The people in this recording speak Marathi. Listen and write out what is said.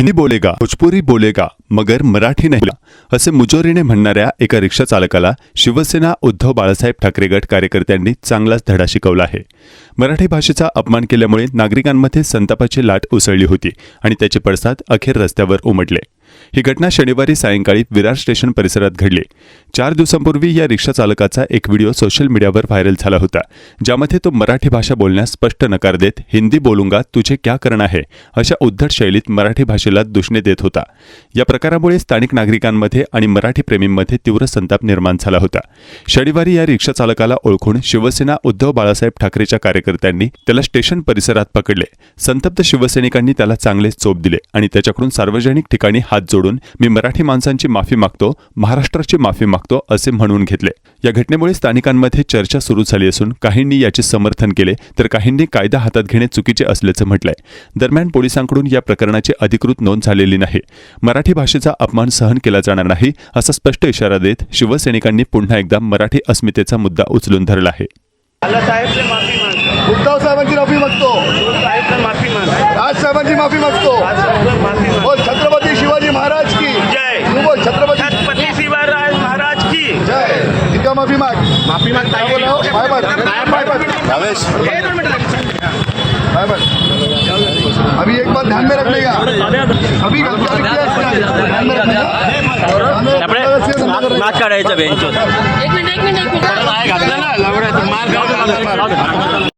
हिंदी बोलेगा भोजपुरी बोलेगा मगर मराठी नाही बोला असे मुजोरीने म्हणणाऱ्या एका रिक्षा चालकाला शिवसेना उद्धव बाळासाहेब ठाकरे गट कार्यकर्त्यांनी चांगलाच धडा शिकवला आहे. मराठी भाषेचा अपमान केल्यामुळे नागरिकांमध्ये संतापाची लाट उसळली होती आणि त्याचे पडसाद अखेर रस्त्यावर उमटले. ही घटना शनिवारी सायंकाळी विरार स्टेशन परिसरात घडली. चार दिवसांपूर्वी या रिक्षा चालकाचा एक व्हिडिओ सोशल मीडियावर व्हायरल झाला होता ज्यामध्ये तो मराठी भाषा बोलण्यास स्पष्ट नकार देत हिंदी बोलूंगा तुझे क्या करणं आहे? अशा उद्धट शैलीत मराठी भाषेला दुषणे देत होता. या प्रकारामुळे स्थानिक नागरिकांमध्ये आणि मराठी प्रेमींमध्ये तीव्र संताप निर्माण झाला होता. शनिवारी या रिक्षा चालकाला ओळखून शिवसेना उद्धव बाळासाहेब ठाकरेच्या कार्यकर्त्यांनी त्याला स्टेशन परिसरात पकडले. संतप्त शिवसैनिकांनी त्याला चांगलेच चोप दिले आणि त्याच्याकडून सार्वजनिक ठिकाणी हात जोडून मी मराठी माणसांची माफी मागतो महाराष्ट्राची माफी मागतो असे म्हणून घेतले. या घटनेमुळे स्थानिकांमध्ये चर्चा सुरू झाली असून काहींनी याचे समर्थन केले तर काहींनी कायदा हातात घेणे चुकीचे असल्याचं म्हटलंय. दरम्यान पोलिसांकडून या प्रकरणाची अधिकृत नोंद झालेली नाही. मराठी भाषेचा अपमान सहन केला जाणार नाही असा स्पष्ट इशारा देत शिवसैनिकांनी पुन्हा एकदा मराठी अस्मितेचा मुद्दा उचलून धरला आहे. आला साहेब से माफी मांगतो. उद्धव साहेबांची माफी मागतो. साहेबांची माफी मागतो. माफी माग माफी मांगता काय बोला bye bye bye bye Bhavesh bye bye अभी एक बात ध्यान में रखने का अभी गलतियाँ है, ध्यान में रखने. काढायचं बेंच एक मिनिट एक मिनिट एक मिनिट घातला ना लावड्या मार